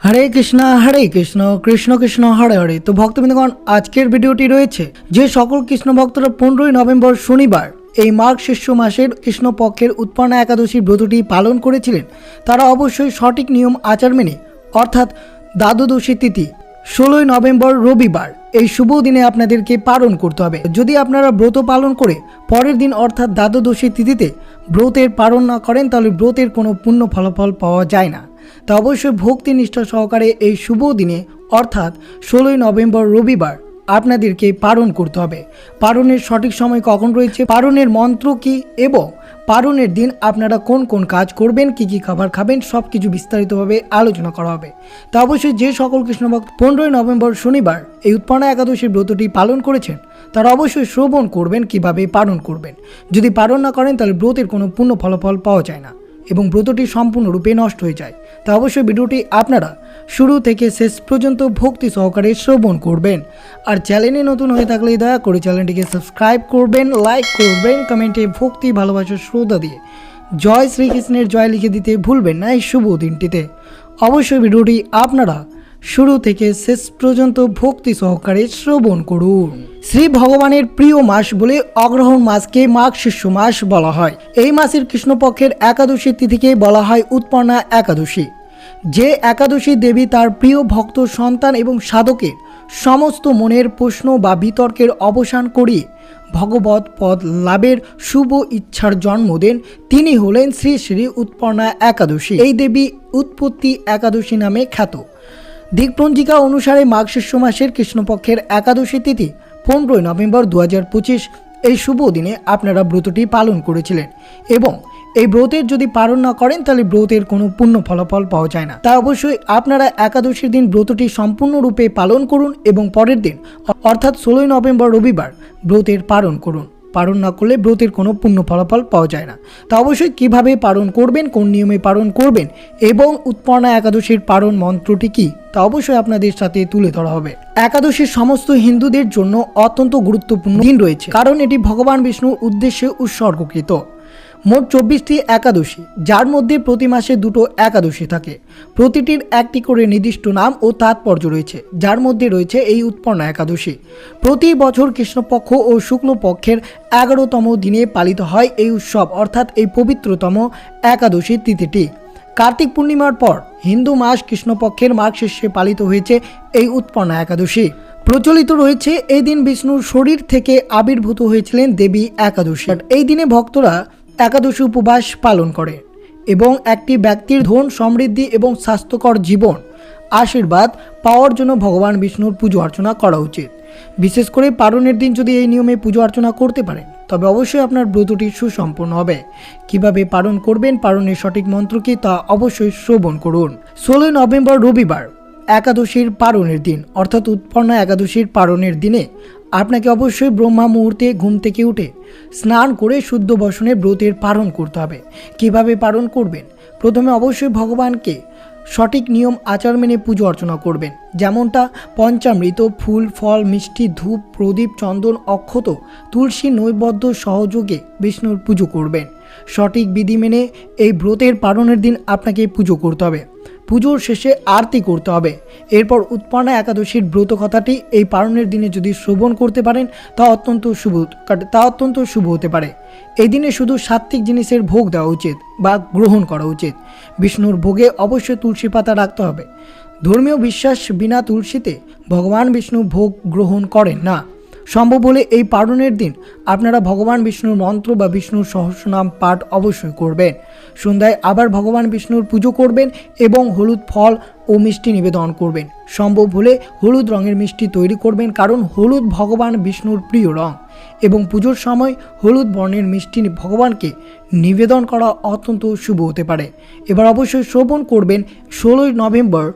হরে কৃষ্ণ হরে কৃষ্ণ কৃষ্ণ কৃষ্ণ, হরে হরে। তো ভক্তবৃন্দগণ, আজকের ভিডিওটি রয়েছে যে সকল কৃষ্ণ ভক্তরা পনেরোই নভেম্বর শনিবার এই মাঘ শিষ্য মাসের কৃষ্ণপক্ষের উৎপন্না একাদশী ব্রতটি পালন করেছিলেন। তারা অবশ্যই সঠিক নিয়ম আচার মেনে, অর্থাৎ দ্বাদশী তিথি, ষোলোই নভেম্বর রবিবার, এই শুভ দিনে আপনাদেরকে পালন করতে হবে। যদি আপনারা ব্রত পালন করে পরের দিন, অর্থাৎ দ্বাদশী তিথিতে ব্রতের পালন না করেন, তাহলে ব্রতের কোনো পূর্ণ ফলাফল পাওয়া যায় না। তা অবশ্যই ভক্তি নিষ্ঠা সহকারে এই শুভ দিনে, অর্থাৎ ষোলোই নভেম্বর রবিবার, আপনাদেরকে পালন করতে হবে। পালনের সঠিক সময় কখন রয়েছে, পালনের মন্ত্র কি, এবং পালনের দিন আপনারা কোন কোন কাজ করবেন, কি কি খাবার খাবেন সব কিছু বিস্তারিতভাবে আলোচনা করা হবে। তা অবশ্যই যে সকল কৃষ্ণভক্ত পনেরোই নভেম্বর শনিবার এই উৎপন্না একাদশীর ব্রতটি পালন করেছেন তারা অবশ্যই শ্রবণ করবেন, কীভাবে পালন করবেন। যদি পালন না করেন, তাহলে ব্রতের কোনো পূর্ণ ফলাফল পাওয়া যায় না এবং ব্রতটি সম্পূর্ণরূপে নষ্ট হয়ে যায়। তা অবশ্যই ভিডিওটি আপনারা শুরু থেকে শেষ পর্যন্ত ভক্তি সহকারে শ্রবণ করবেন। আর চ্যানেলে নতুন হয়ে থাকলে দয়া করে চ্যানেলটিকে সাবস্ক্রাইব করবেন, লাইক করবেন, কমেন্টে ভক্তি ভালোবাসার শ্রদ্ধা দিয়ে জয় শ্রীকৃষ্ণের জয় লিখে দিতে ভুলবেন না এই শুভ দিনটিতে। অবশ্যই ভিডিওটি আপনারা শুরু থেকে শেষ পর্যন্ত ভক্তি সহকারে শ্রবণ করুন। শ্রী ভগবানের প্রিয় মাস বলে অগ্রহণ মাসকে মাঘ শিষ্য মাস বলা হয়। এই মাসের কৃষ্ণপক্ষের একাদশী তিথিকে বলা হয় উৎপন্না একাদশী। যে একাদশী দেবী তার প্রিয় ভক্ত, সন্তান এবং সাধকের সমস্ত মনের প্রশ্ন বা বিতর্কের অবসান করিয়ে ভগবত পদ লাভের শুভ ইচ্ছার জন্ম দেন। তিনি হলেন শ্রী শ্রী উৎপন্না একাদশী। এই দেবী উৎপত্তি একাদশী নামে খ্যাত। দিকপঞ্জিকা অনুসারে মাঘ শিষ্য মাসের কৃষ্ণপক্ষের একাদশী তিথি, পনেরোই নভেম্বর দু হাজার পঁচিশ, এই শুভ দিনে আপনারা ব্রতটি পালন করেছিলেন এবং এই ব্রতের যদি পালন না করেন, তাহলে ব্রতের কোনো পূর্ণ ফলাফল পাওয়া যায় না। তাই অবশ্যই আপনারা একাদশীর দিন ব্রতটি সম্পূর্ণরূপে পালন করুন এবং পরের দিন, অর্থাৎ ষোলোই নভেম্বর রবিবার, ব্রতের পালন করুন। পালন না করলে ব্রতের কোনো পূর্ণ ফলাফল পাওয়া যায় না। তা অবশ্যই কীভাবে পালন করবেন, কোন নিয়মে পালন করবেন এবং উৎপন্না একাদশীর পারণ মন্ত্রটি কী, তা অবশ্যই আপনাদের সাথে তুলে ধরা হবে। একাদশীর সমস্ত হিন্দুদের জন্য অত্যন্ত গুরুত্বপূর্ণ দিন রয়েছে, কারণ এটি ভগবান বিষ্ণুর উদ্দেশ্যে উৎসর্গকৃত। মোট চব্বিশটি একাদশী, যার মধ্যে প্রতি মাসে দুটো একাদশী থাকে। প্রতিটির একটি করে নির্দিষ্ট নাম ও তাৎপর্য রয়েছে, যার মধ্যে রয়েছে এই উৎপন্ন একাদশী। প্রতি বছর কৃষ্ণপক্ষ ও শুক্লপক্ষের এগারোতম দিনে পালিত হয় এই উৎসব, অর্থাৎ এই পবিত্রতম একাদশী তিথিটি। কার্তিক পূর্ণিমার পর হিন্দু মাস কৃষ্ণপক্ষের মাঘ শেষে পালিত হয়েছে এই উৎপন্ন একাদশী। প্রচলিত রয়েছে এই দিন বিষ্ণুর শরীর থেকে আবির্ভূত হয়েছিলেন দেবী একাদশী। এই দিনে ভক্তরা একাদশী উপবাস পালন করে এবং একটি ব্যক্তির ধন সমৃদ্ধি এবং স্বাস্থ্যকর জীবন, আশীর্বাদ পাওয়ার জন্য ভগবান বিষ্ণুর পুজো অর্চনা করা উচিত। বিশেষ করে পালনের দিন যদি এই নিয়মে পুজো অর্চনা করতে পারেন, তবে অবশ্যই আপনার ব্রতটি সুসম্পন্ন হবে। কীভাবে পালন করবেন, পালনের সঠিক মন্ত্র কি তা অবশ্যই শ্রবণ করুন। ষোলোই নভেম্বর রবিবার, একাদশীর পালনের দিন, অর্থাৎ উৎপন্ন একাদশীর পালনের দিনে আপনাকে অবশ্যই ব্রহ্মা মুহূর্তে ঘুম থেকে উঠে স্নান করে শুদ্ধ বসনে ব্রতের পালন করতে হবে। কীভাবে পালন করবেন? প্রথমে অবশ্যই ভগবানকে সঠিক নিয়ম, আচার মেনে পুজো অর্চনা করবেন। যেমনটা পঞ্চামৃত, ফুল, ফল, মিষ্টি, ধূপ, প্রদীপ, চন্দন, অক্ষত, তুলসী, নৈবদ্য সহযোগে বিষ্ণুর পুজো করবেন। সঠিক বিধি মেনে এই ব্রতের পালনের দিন আপনাকে পুজো করতে হবে। পুজোর শেষে আরতি করতে হবে। এরপর উৎপন্না একাদশীর ব্রত কথাটি এই পালনের দিনে যদি শ্রবণ করতে পারেন, তা অত্যন্ত শুভ তা অত্যন্ত শুভ হতে পারে। এই দিনে শুধু সাত্ত্বিক জিনিসের ভোগ দেওয়া উচিত বা গ্রহণ করা উচিত। বিষ্ণুর ভোগে অবশ্যই তুলসী পাতা রাখতে হবে। ধর্মীয় বিশ্বাস বিনা তুলসীতে ভগবান বিষ্ণু ভোগ গ্রহণ করেন না। সম্ভব হলে এই পালনের দিন আপনারা ভগবান বিষ্ণুর মন্ত্র বা বিষ্ণুর সহস্রনাম পাঠ অবশ্যই করবেন। সন্ধ্যায় আবার ভগবান বিষ্ণুর পুজো করবেন এবং হলুদ ফল ও মিষ্টি নিবেদন করবেন। সম্ভব হলে হলুদ রঙের মিষ্টি তৈরি করবেন কারণ হলুদ ভগবান বিষ্ণুর প্রিয় রং এবং পুজোর সময় হলুদ বর্ণের মিষ্টি ভগবানকে নিবেদন করা অত্যন্ত শুভ হতে পারে। এবার অবশ্যই শ্রবণ করবেন ষোলোই নভেম্বর,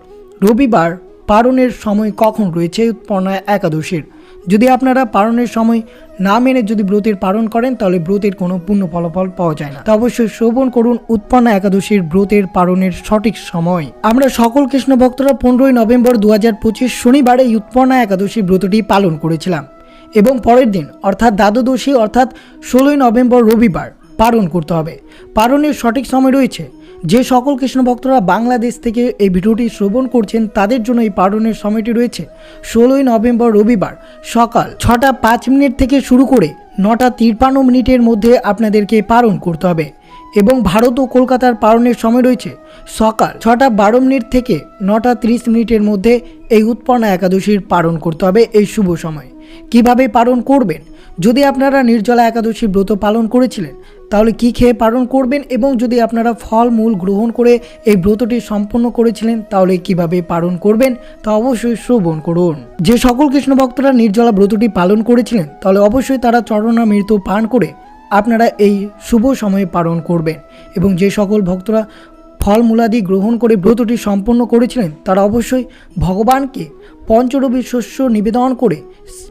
রবিবার পারণের সময় কখন রয়েছে? উৎপন্না একাদশীর। যদি আপনারা পালনের সময় না মেনে যদি ব্রতের পালন করেন, তাহলে ব্রতের কোনো পূর্ণ ফলাফল পাওয়া যায় না। তা অবশ্যই শ্রবণ করুন উৎপন্ন একাদশীর ব্রতের পালনের সঠিক সময়। আমরা সকল কৃষ্ণ ভক্তরা পনেরোই নভেম্বর দু হাজার পঁচিশ শনিবার উৎপন্না একাদশী ব্রতটি পালন করেছিলাম এবং পরের দিন, অর্থাৎ দ্বাদশী, অর্থাৎ ষোলোই নভেম্বর রবিবার পালন করতে হবে। পালনের সঠিক সময় রয়েছে যে সকল কৃষ্ণ ভক্তরা বাংলাদেশ থেকে এই ভিডিওটি শ্রবণ করছেন, তাদের জন্য এই পালনের সময়টি রয়েছে ষোলোই নভেম্বর রবিবার সকাল ছটা পাঁচ মিনিট থেকে শুরু করে নটা তিপ্পান্ন মিনিটের মধ্যে আপনাদেরকে পালন করতে হবে এবং ভারত ও কলকাতার পালনের সময় রয়েছে সকাল ছটা বারো মিনিট থেকে নটা তিরিশ মিনিটের মধ্যে এই উৎপন্না একাদশীর পালন করতে হবে এই শুভ সময়। কীভাবে পালন করবেন? যদি আপনারা নির্জলা একাদশী ব্রত পালন করেছিলেন, তাহলে কি খেয়ে পালন করবেন? এবং যদি আপনারা ফল মূল গ্রহণ করে এই ব্রতটি সম্পন্ন করেছিলেন, তাহলে কীভাবে পালন করবেন? তা অবশ্যই শ্রবণ করুন। যে সকল কৃষ্ণ ভক্তরা নির্জলা ব্রতটি পালন করেছিলেন, তাহলে অবশ্যই তারা চরণামৃত পান করে আপনারা এই শুভ সময়ে পালন করবেন। এবং যে সকল ভক্তরা ফলমূলাদি গ্রহণ করে ব্রতটি সম্পন্ন করেছিলেন, তারা অবশ্যই ভগবানকে পঞ্চরবি শস্য নিবেদন করে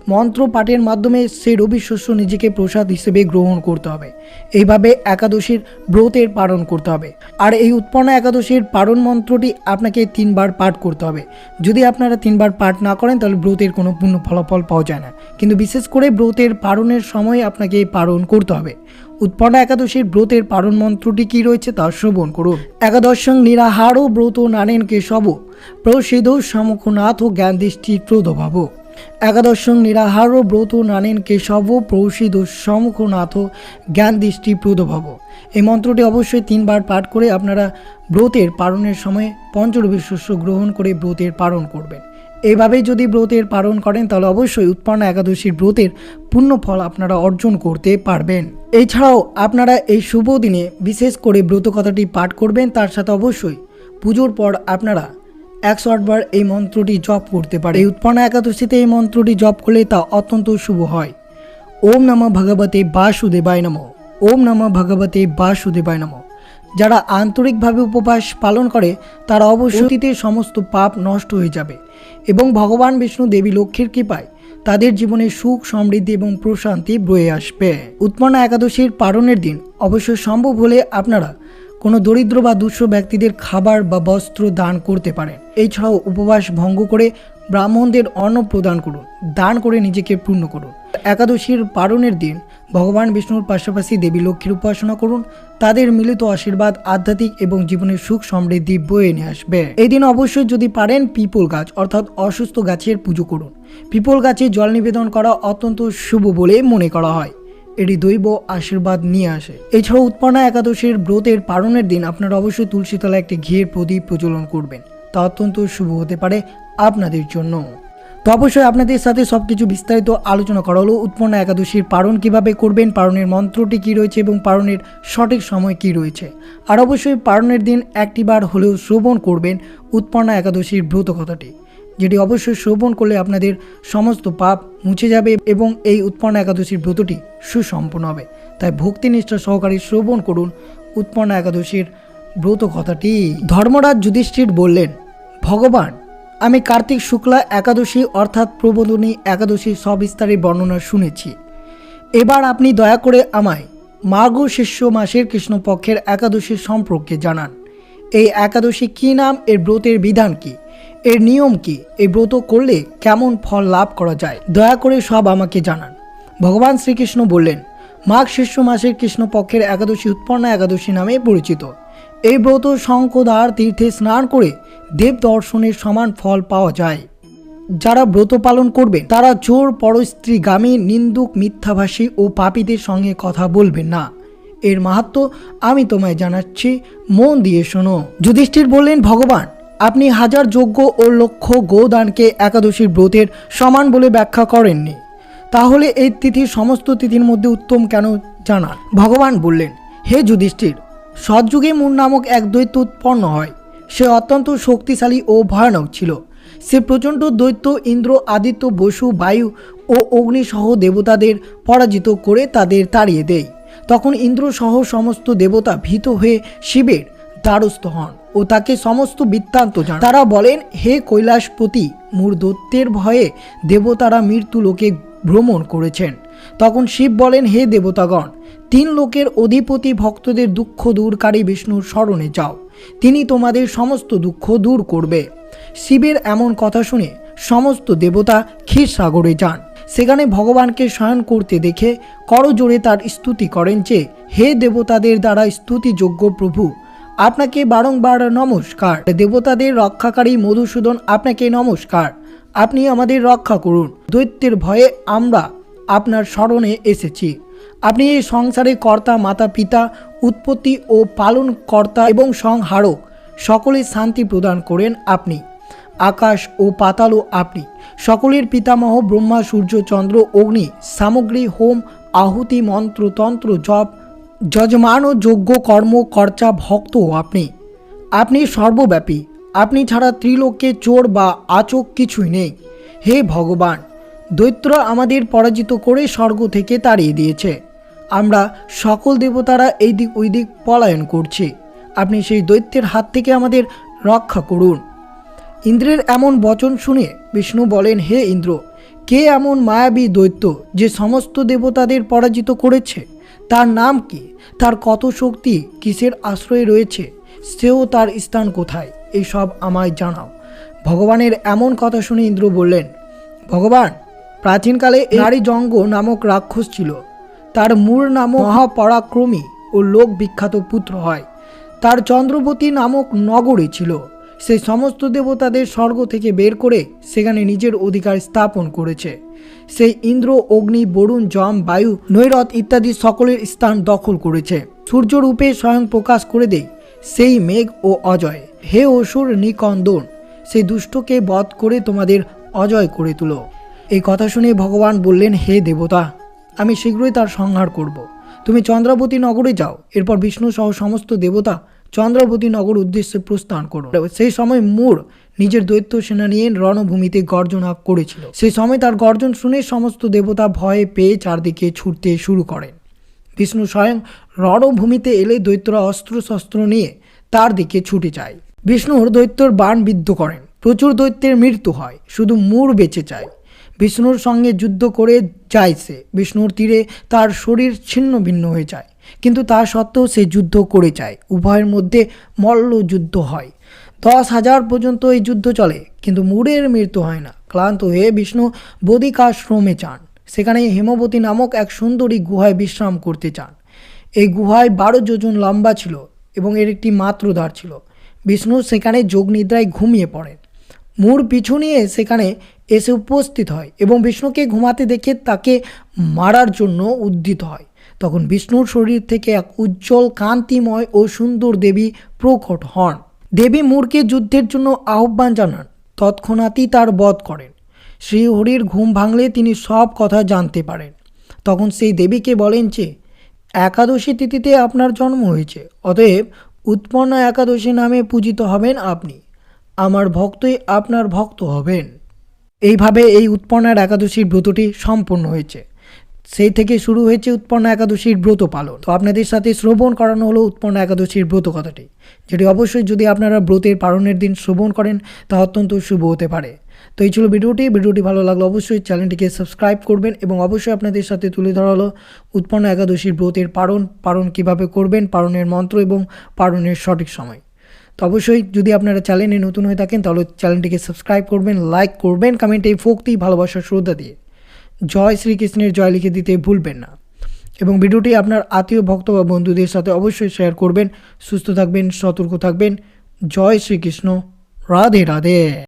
মন্ত্র পাঠের মাধ্যমে সেই রবি শস্য নিজেকে প্রসাদ হিসেবে গ্রহণ করতে হবে। এইভাবে একাদশীর ব্রতের পালন করতে হবে। আর এই উৎপন্ন একাদশীর পালন মন্ত্রটি আপনাকে তিনবার পাঠ করতে হবে। যদি আপনারা তিনবার পাঠ না করেন, তাহলে ব্রতের কোনো পূর্ণ ফলাফল পাওয়া যায় না। কিন্তু বিশেষ করে ব্রতের পালনের সময় আপনাকে পালন করতে হবে। উৎপন্ন একাদশীর ব্রতের পারণ মন্ত্রটি কি রয়েছে তা শ্রবণ করুন। একাদশং নিরাহার ব্রত নানেন কেশব প্রসিদ্ধ সমুখনাথ জ্ঞান দৃষ্টি প্রদভাব। একাদশং নিরাহার ব্রত নানেন কেশব প্রসিদ্ধ সমুখনাথ জ্ঞান দৃষ্টি প্রদভাব। এই মন্ত্রটি অবশ্যই তিনবার পাঠ করে আপনারা ব্রতের পালনের সময় পঞ্চরবি শস্য গ্রহণ করে ব্রতের পালন করবেন। এইভাবে যদি ব্রতের পালন করেন, তাহলে অবশ্যই উৎপন্ন একাদশীর ব্রতের পূর্ণ ফল আপনারা অর্জন করতে পারবেন। এছাড়াও আপনারা এই শুভ দিনে বিশেষ করে ব্রত কথাটি পাঠ করবেন, তার সাথে অবশ্যই পুজোর পর আপনারা একশো আটবার এই মন্ত্রটি জপ করতে পারে এই উৎপন্ন একাদশীতে এই মন্ত্রটি জপ করলে তা অত্যন্ত শুভ হয়। ওম নমঃ ভগবতে বাসুদেবায় নমঃ। ওম নমঃ ভগবতে বাসুদেবায় নমঃ। যারা আন্তরিকভাবে উপবাস পালন করে, তারা অবশ্যই সমস্ত পাপ নষ্ট হয়ে যাবে। এবং ভগবান বিষ্ণু দেবী লক্ষ্মীর কৃপায় তাদের জীবনে সুখ, সমৃদ্ধি এবং প্রশান্তি বয়ে আসবে। উৎপন্ন একাদশীর পালনের দিন অবশ্যই সম্ভব হলে আপনারা কোনো দরিদ্র বা দুঃস্থ ব্যক্তিদের খাবার বা বস্ত্র দান করতে পারেন। এছাড়াও উপবাস ভঙ্গ করে ব্রাহ্মণদের অন্ন প্রদান করুন, দান করে নিজেকে পূর্ণ করুন। একাদশীর পারণের দিন ভগবান বিষ্ণুর পাশাপাশি দেবী লক্ষ্মীর উপাসনা করুন। তাদের মিলিত আশীর্বাদ, আধ্যাত্মিক এবং জীবনের সুখ সমৃদ্ধি বয়ে নিয়ে আসবে। এই দিন অবশ্যই যদি পারেন পিপল গাছ, অর্থাৎ অসুস্থ গাছের পুজো করুন। পিপল গাছে জল নিবেদন করা অত্যন্ত শুভ বলে মনে করা হয়। এটি দৈব আশীর্বাদ নিয়ে আসে। এছাড়াও উৎপন্না একাদশীর ব্রতের পালনের দিন আপনারা অবশ্যই তুলসীতলা একটি ঘিয়ের প্রদীপ প্রজ্বলন করবেন। তা অত্যন্ত শুভ হতে পারে আপনাদের জন্য। তো অবশ্যই আপনাদের সাথে সব কিছু বিস্তারিত আলোচনা করা হলো উৎপন্ন একাদশীর পারণ কীভাবে করবেন, পারণের মন্ত্রটি কি রয়েছে এবং পারণের সঠিক সময় কি রয়েছে। আর অবশ্যই পারণের দিন একটিবার হলেও শ্রবণ করবেন উৎপন্ন একাদশীর ব্রত কথাটি যেটি অবশ্যই শ্রবণ করলে আপনাদের সমস্ত পাপ মুছে যাবে এবং এই উৎপন্ন একাদশীর ব্রতটি সুসম্পন্ন হবে। তাই ভক্তিনিষ্ঠা সহকারে শ্রবণ করুন উৎপন্ন একাদশীর ব্রত কথাটি ধর্মরাজ যুধিষ্ঠির বললেন ভগবান, আমি কার্তিক শুক্লা একাদশী অর্থাৎ প্রবোধনী একাদশী সবিস্তারে বর্ণনা শুনেছি। এবার আপনি দয়া করে আমায় মার্গ শিষ্য মাসের কৃষ্ণপক্ষের একাদশীর সম্পর্কে জানান। এই একাদশী কী নাম, এর ব্রতের বিধান কি, এর নিয়ম কি, এই ব্রত করলে কেমন ফল লাভ করা যায়, দয়া করে সব আমাকে জানান। ভগবান শ্রীকৃষ্ণ বললেন, মাঘ শিষ্য মাসের কৃষ্ণপক্ষের একাদশী উৎপন্ন একাদশী নামে পরিচিত। এই ব্রত শঙ্কদার তীর্থে স্নান করে দেব দর্শনের সমান ফল পাওয়া যায়। যারা ব্রত পালন করবে, তারা চোর পরস্ত্রীগামী নিন্দুক, মিথ্যাভাষী ও পাপীদের সঙ্গে কথা বলবেন না। এর মাহাত্ম আমি তোমায় জানাচ্ছি, মন দিয়ে শোনো। যুধিষ্ঠির বললেন, ভগবান, আপনি হাজার যোগ্য ও লক্ষ গোদানকে একাদশীর ব্রতের সমান বলে ব্যাখ্যা করেননি। তাহলে এই তিথি সমস্ত তিথির মধ্যে উত্তম কেন জানান ভগবান বললেন, হে যুধিষ্ঠির সৎযুগে মুন নামক এক দৈত্য উৎপন্ন হয়। সে অত্যন্ত শক্তিশালী ও ভয়ানক ছিল। সে প্রচণ্ড দৈত্য, ইন্দ্র, আদিত্য, বসু, বায়ু ও অগ্নিসহ দেবতাদের পরাজিত করে তাদের তাড়িয়ে দেয়। তখন ইন্দ্র সহ সমস্ত দেবতা ভীত হয়ে শিবের দ্বারস্থ হন ও তাকে সমস্ত বৃত্তান্ত জানান। তারা বলেন, হে কৈলাসপতি মূর দত্তের ভয়ে দেবতারা মৃত্যু লোকে ভ্রমণ করেছেন। তখন শিব বলেন, হে দেবতাগণ, তিন লোকের অধিপতি ভক্তদের দুঃখ দূরকারী বিষ্ণুর স্মরণে যাও। তিনি তোমাদের সমস্ত দুঃখ দূর করবে শিবের এমন কথা শুনে সমস্ত দেবতা ক্ষীর সাগরে যান। সেখানে ভগবানকে শয়ন করতে দেখে করজোরে তার স্তুতি করেন যে, হে দেবতাদের দ্বারা স্তুতিযোগ্য প্রভু, আপনাকে বারংবার নমস্কার। দেবতাদের রক্ষাকারী মধুসূদন, আপনাকে নমস্কার। আপনি আমাদের রক্ষা করুন। দৈত্যের ভয়ে আমরা আপনার স্মরণে এসেছি। আপনি এই সংসারে কর্তা, মাতা, পিতা, উৎপত্তি ও পালন কর্তা এবং সংহারক সকলের শান্তি প্রদান করেন আপনি। আকাশ ও পাতালও আপনি। সকলের পিতামহ, ব্রহ্মা, সূর্য, চন্দ্র, অগ্নি, সামগ্রী, হোম, আহুতি, মন্ত্র, তন্ত্র, জপ, যজমান ও যোগ্য কর্ম কর্চা ভক্তও আপনি। আপনি সর্বব্যাপী। আপনি ছাড়া ত্রিলোকে চোর বা আচক কিছুই নেই। হে ভগবান! দৈত্যরা আমাদের পরাজিত করে স্বর্গ থেকে তাড়িয়ে দিয়েছে। আমরা সকল দেবতারা এই দিক ওই দিক পলায়ন করছি। আপনি সেই দৈত্যের হাত থেকে আমাদের রক্ষা করুন। ইন্দ্রের এমন বচন শুনে বিষ্ণু বলেন, হে ইন্দ্র, কে এমন মায়াবী দৈত্য যে সমস্ত দেবতাদের পরাজিত করেছে? তার নাম কি? তার কত শক্তি? কিসের আশ্রয়ে রয়েছে? সেও তার স্থান কোথায়? এই সব আমায় জানাও। ভগবানের এমন কথা শুনে ইন্দ্র বললেন, ভগবান প্রাচীনকালে নারী জঙ্গ নামক রাক্ষস ছিল। তার মূল নাম মহাপরাক্রমী ও লোক বিখ্যাত পুত্র হয়। তার চন্দ্রবতী নামক নগরী ছিল। সে সমস্ত দেবতাদের স্বর্গ থেকে বের করে সেখানে নিজের অধিকার স্থাপন করেছে। সেই ইন্দ্র, অগ্নি, বরুণ, যম, বায়ু, নৈরথ ইত্যাদি সকলের স্থান দখল করেছে। সূর্যরূপে স্বয়ং প্রকাশ করে দেয়, সেই মেঘ ও অজয়। হে অসুর নিকন্দন। সেই দুষ্টকে বধ করে তোমাদের অজয় করে তুলো। এই কথা শুনে ভগবান বললেন, হে দেবতা, আমি শীঘ্রই তার সংহার করব। তুমি চন্দ্রাবতী নগরে যাও। এরপর বিষ্ণু সহ সমস্ত দেবতা চন্দ্রাবতী নগর উদ্দেশ্যে প্রস্থান করো। সেই সময় মোর নিজের দৈত্য সেনা নিয়ে রণভূমিতে গর্জনা করেছিল। সেই সময় তার গর্জন শুনে সমস্ত দেবতা ভয়ে পেয়ে চারদিকে ছুটতে শুরু করেন। বিষ্ণু স্বয়ং রণভূমিতে এলে দৈত্যরা অস্ত্র শস্ত্র নিয়ে তার দিকে ছুটে যায়। বিষ্ণুর দৈত্যর বাণ বিদ্ধ করেন। প্রচুর দৈত্যের মৃত্যু হয়। শুধু মূর বেঁচে যায়। বিষ্ণুর সঙ্গে যুদ্ধ করে যায় সে। বিষ্ণুর তীরে তার শরীর ছিন্ন ভিন্ন হয়ে যায়, কিন্তু তা সত্ত্বেও সে যুদ্ধ করে যায়। উভয়ের মধ্যে মল্ল যুদ্ধ হয়। দশ হাজার পর্যন্ত এই যুদ্ধ চলে, কিন্তু মুড়ের মৃত্যু হয় না। ক্লান্ত হয়ে বিষ্ণু বদিকাশ্রমে চান সেখানে হেমবতী নামক এক সুন্দরী গুহায় বিশ্রাম করতে চান এই গুহায় বারো যোজন লম্বা ছিল এবং এর একটি মাত্র ছিল। বিষ্ণু সেখানে যোগনিদ্রায় ঘুমিয়ে পড়েন। মূর পিছু নিয়ে সেখানে এসে উপস্থিত হয় এবং বিষ্ণুকে ঘুমাতে দেখে তাকে মারার জন্য উদ্দিত হয়। তখন বিষ্ণুর শরীর থেকে এক উজ্জ্বল কান্তিময় ও সুন্দর দেবী প্রকট হন। দেবী মূর্কে যুদ্ধের জন্য আহ্বান জানান। তৎক্ষণাৎই তার বধ করেন। শ্রীহরির ঘুম ভাঙলে তিনি সব কথা জানতে পারেন। তখন সেই দেবীকে বলেন যে, একাদশী তিথিতে আপনার জন্ম হয়েছে, অতএব উৎপন্ন একাদশী নামে পূজিত হবেন আপনি। আমার ভক্তই আপনার ভক্ত হবেন। এইভাবে এই উৎপন্নার একাদশীর ব্রতটি সম্পন্ন হয়েছে। সেই থেকে শুরু হয়েছে উৎপন্ন একাদশীর ব্রত পালন। তো আপনাদের সাথে শ্রবণ করানো হলো উৎপন্ন একাদশীর ব্রত কথাটি। যেটি অবশ্যই যদি আপনারা ব্রতের পালনের দিন শ্রবণ করেন, তা অত্যন্ত শুভ হতে পারে। তো এই ছিল ভিডিওটি। ভিডিওটি ভালো লাগল অবশ্যই চ্যানেলটিকে সাবস্ক্রাইব করবেন এবং অবশ্যই আপনাদের সাথে তুলে ধরা হলো উৎপন্ন একাদশীর ব্রতের পালন পালন কীভাবে করবেন, পালনের মন্ত্র এবং পালনের সঠিক সময়। তো অবশ্যই যদি আপনারা চ্যানেলে নতুন হয়ে থাকেন, তাহলে চ্যানেলটিকে সাবস্ক্রাইব করবেন, লাইক করবেন কমেন্টে এই ফোকতেই ভালোবাসার শ্রদ্ধা দিয়ে। জয় শ্রীকৃষ্ণের জয় লিখে দিতে ভুলবেন না। এবং ভিডিওটি আপনার আত্মীয়, ভক্ত বা বন্ধুদের সাথে অবশ্যই শেয়ার করবেন। সুস্থ থাকবেন, সতর্ক থাকবেন। জয় শ্রীকৃষ্ণ। রাধে রাধে।